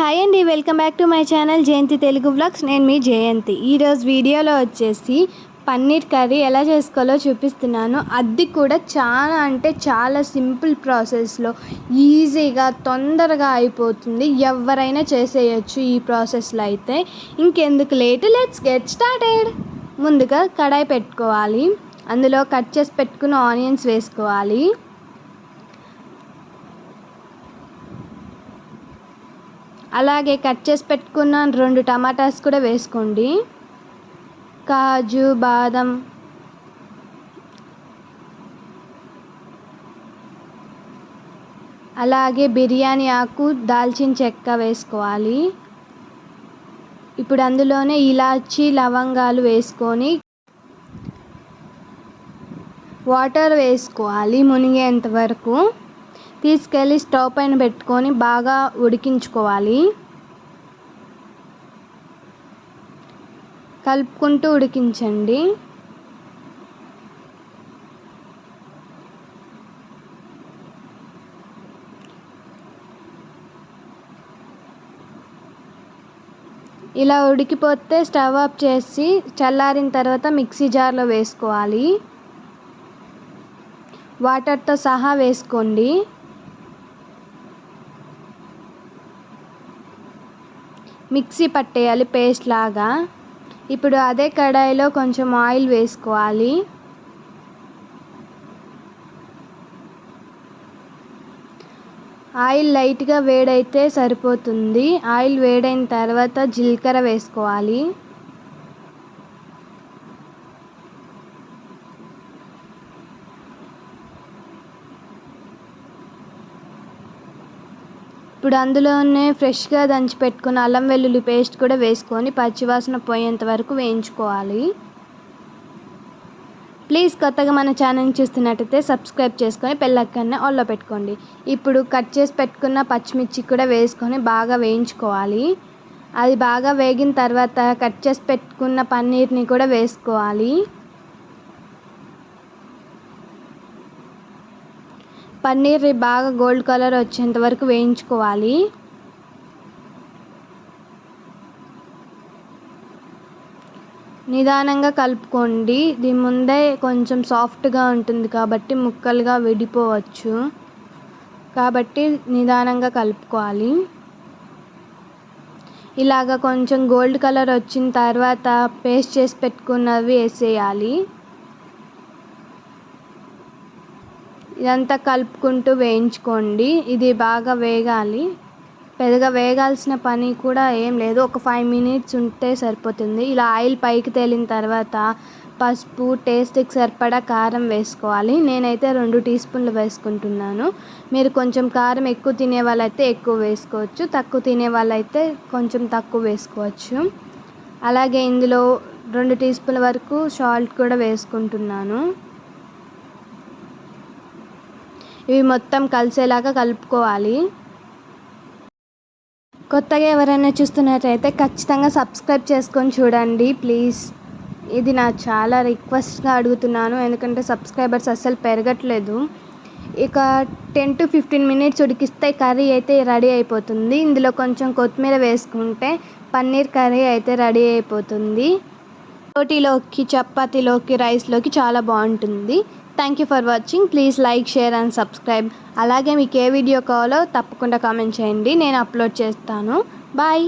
Hi అండి welcome back to my channel Jayanti Telugu vlogs. నేను మీ జయంతి. ఈరోజు వీడియోలో వచ్చేసి పన్నీర్ కర్రీ ఎలా చేసుకోవాలో చూపిస్తున్నాను. అది కూడా చాలా అంటే చాలా సింపుల్ ప్రాసెస్లో ఈజీగా తొందరగా అయిపోతుంది. ఎవరైనా చేసేయచ్చు ఈ ప్రాసెస్లో అయితే. ఇంకెందుకు లేట్ లెట్స్ గెట్ స్టార్టెడ్. ముందుగా కడాయి పెట్టుకోవాలి. అందులో కట్ చేసి పెట్టుకున్న ఆనియన్స్ వేసుకోవాలి. అలాగే కట్ చేసి పెట్టుకున్న రెండు టమాటాస్ కూడా వేసుకోండి. కాజు బాదం. అలాగే బిర్యానీ ఆకు దాల్చిన చెక్క వేసుకోవాలి. ఇప్పుడు అందులోనే ఇలాచి లవంగాలు వేసుకొని వాటర్ వేసుకోవాలి మునిగేంత వరకు. తీసుకెళ్ళి స్టవ్ పైన పెట్టుకొని బాగా ఉడికించుకోవాలి. కలుపుకుంటూ ఉడికించండి. ఇలా ఉడికిపోతే స్టవ్ ఆఫ్ చేసి చల్లారిన తర్వాత మిక్సీ జార్లో వేసుకోవాలి. వాటర్తో సహా వేసుకోండి. మిక్సీ పట్టేయాలి పేస్ట్ లాగా. ఇప్పుడు అదే కడాయిలో కొంచెం ఆయిల్ వేసుకోవాలి. ఆయిల్ లైట్గా వేడైతే సరిపోతుంది. ఆయిల్ వేడైన తర్వాత జీలకర్ర వేసుకోవాలి. ఇప్పుడు అందులోనే ఫ్రెష్గా దంచి పెట్టుకున్న అల్లం వెల్లుల్లి పేస్ట్ కూడా వేసుకొని పచ్చివాసన పోయేంత వరకు వేయించుకోవాలి. ప్లీజ్ కొత్తగా మన ఛానల్ చూస్తున్నట్టయితే సబ్స్క్రైబ్ చేసుకొని పెళ్ళక్కనే ఒళ్ళో పెట్టుకోండి. ఇప్పుడు కట్ చేసి పెట్టుకున్న పచ్చిమిర్చి కూడా వేసుకొని బాగా వేయించుకోవాలి. అది బాగా వేగిన తర్వాత కట్ చేసి పెట్టుకున్న పన్నీర్ని కూడా వేసుకోవాలి. పన్నీర్ బాగా గోల్డ్ కలర్ వచ్చేంత వరకు వేయించుకోవాలి. నిదానంగా కలుపుకోండి. దీని ముందే కొంచెం సాఫ్ట్గా ఉంటుంది కాబట్టి ముక్కలుగా విడిపోవచ్చు. కాబట్టి నిదానంగా కలుపుకోవాలి. ఇలాగ కొంచెం గోల్డ్ కలర్ వచ్చిన తర్వాత పేస్ట్ చేసి పెట్టుకున్నవి వేసేయాలి. ఇదంతా కలుపుకుంటూ వేయించుకోండి. ఇది బాగా వేగాలి. పెద్దగా వేగాల్సిన పని కూడా ఏం లేదు. ఒక ఫైవ్ మినిట్స్ ఉంటే సరిపోతుంది. ఇలా ఆయిల్ పైకి తేలిన తర్వాత పసుపు టేస్ట్కి సరిపడా కారం వేసుకోవాలి. నేనైతే రెండు టీ స్పూన్లు వేసుకుంటున్నాను. మీరు కొంచెం కారం ఎక్కువ తినే వాళ్ళైతే ఎక్కువ వేసుకోవచ్చు. తక్కువ తినే వాళ్ళైతే కొంచెం తక్కువ వేసుకోవచ్చు. అలాగే ఇందులో రెండు టీ స్పూన్ల వరకు సాల్ట్ కూడా వేసుకుంటున్నాను. ఇవి మొత్తం కలిసేలాగా కలుపుకోవాలి. కొత్తగా ఎవరైనా చూస్తున్నట్టయితే ఖచ్చితంగా సబ్స్క్రైబ్ చేసుకొని చూడండి ప్లీజ్. ఇది నా చాలా రిక్వెస్ట్గా అడుగుతున్నాను ఎందుకంటే సబ్స్క్రైబర్స్ అస్సలు పెరగట్లేదు. ఇక టెన్ టు ఫిఫ్టీన్ మినిట్స్ ఉడికిస్తే కర్రీ అయితే రెడీ అయిపోతుంది. ఇందులో కొంచెం కొత్తిమీర వేసుకుంటే పన్నీర్ కర్రీ అయితే రెడీ అయిపోతుంది. రోటీలోకి చపాతీలోకి రైస్లోకి చాలా బాగుంటుంది. Thank you for watching please like share and subscribe అలాగే మీకు ఏ వీడియో కావాలో తప్పకుండా కామెంట్ చేయండి. నేను అప్లోడ్ చేస్తాను. బాయ్